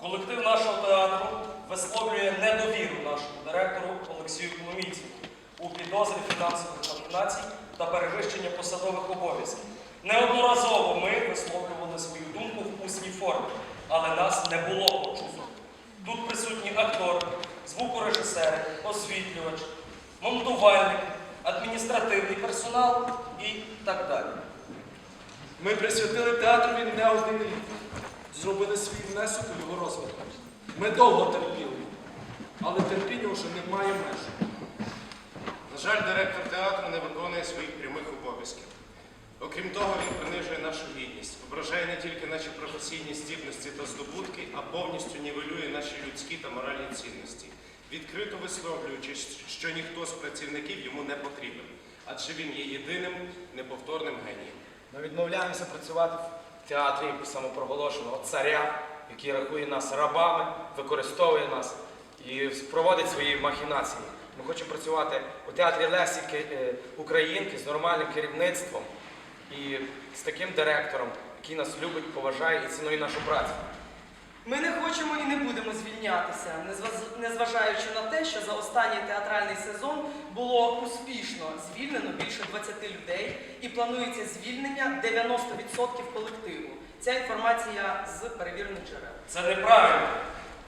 Колектив нашого театру висловлює недовіру нашому директору Олексію Коломійцю у підозрі фінансових комбінацій та перевищення посадових обов'язків. Неодноразово ми висловлювали свою думку в усній формі, але нас не було почути. Тут присутні актори, звукорежисери, освітлювач, монтувальник, адміністративний персонал і так далі. Ми присвятили театру він не один рік. Зробили свій внесок у його розвиток. Ми довго терпіли, але терпіння вже не має меж. На жаль, директор театру не виконує своїх прямих обов'язків. Окрім того, він принижує нашу гідність, ображає не тільки наші професійні здібності та здобутки, а повністю нівелює наші людські та моральні цінності, відкрито висловлюючи, що ніхто з працівників йому не потрібен, адже він є єдиним неповторним генієм. Ми відмовляємося працювати театрі самопроголошеного царя, який рахує нас рабами, використовує нас і проводить свої махінації. Ми хочемо працювати у театрі Лесі е, Українки з нормальним керівництвом і з таким директором, який нас любить, поважає і цінує нашу працю. Ми не хочемо і не будемо звільнятися, незважаючи на те, що за останній театральний сезон було успішно звільнено більше 20 людей і планується звільнення 90% колективу. Ця інформація з перевірених джерел. Це неправильно.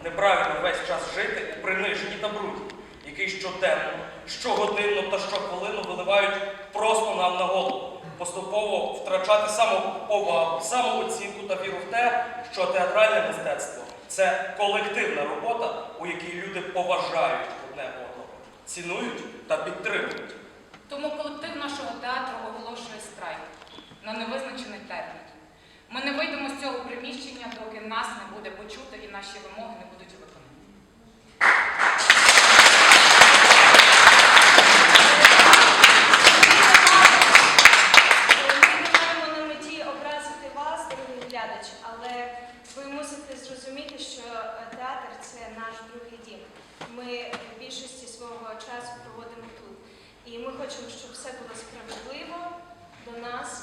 Неправильно весь час жити у приниженні та бруді, який щоденно, щогодинно та щохвилину виливають просто нам на голову. Поступово втрачати самоповагу, самооцінку віру в те, що театральне мистецтво це колективна робота, у якій люди поважають одне одного, цінують та підтримують. Тому колектив нашого театру оголошує страйк на невизначений термін. Ми не вийдемо з цього приміщення, доки нас не буде почуто і наші вимоги не будуть виконані. Але ви мусите зрозуміти, що е, театр це наш другий дім. Ми в більшості свого часу проводимо тут. І ми хочемо, щоб все було справедливо до нас,